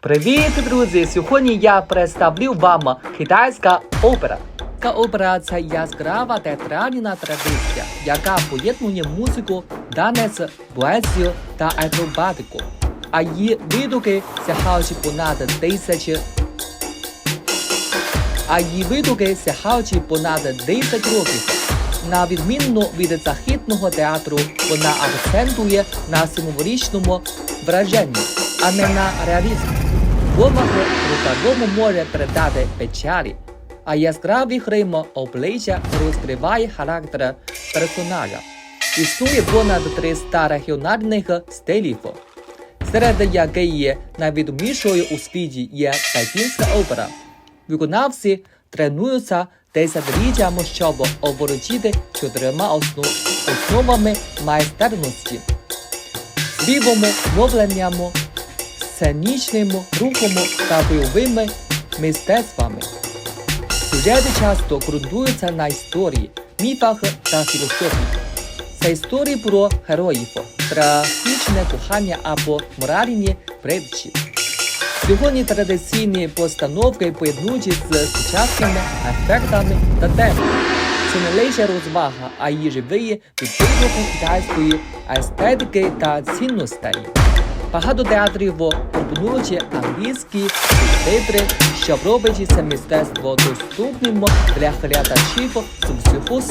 Привіт, друзі! Сьогодні я представлю вам китайська опера. Ця опера це яскрава театральна традиція, яка поєднує музику, танець, поезію та акробатику. А її видуки сягаючи понад тисячі а її видуки сягаючи понад 10 років. На відмінно від західного театру, вона акцентує на символічному враженні, а не на реалізмі. Помах рукавому може передати печалі, а яскравий грим обличчя розкриває характер персонажа. Існує понад 300 регіональних стилів, серед яких є найвідомішою у світі є пекінська опера. Виконавці тренуються десятиліттями, щоб оволодіти чотирма основ... основами майстерності, співом, мовленням, сценічним рухом та бойовими мистецтвами. Сюжети часто ґрунтуються на історії, міфах та філософії. Це історії про героїв, трагічне кохання або моральні притчі. Сьогодні традиційні постановки поєднуються з сучасними ефектами та темами. Це не лише розвага, а й живий відбиток китайської естетики та цінностей. Багато театрів пропонують англійські субтитри, що робить це мистецтво доступним для глядачів з всього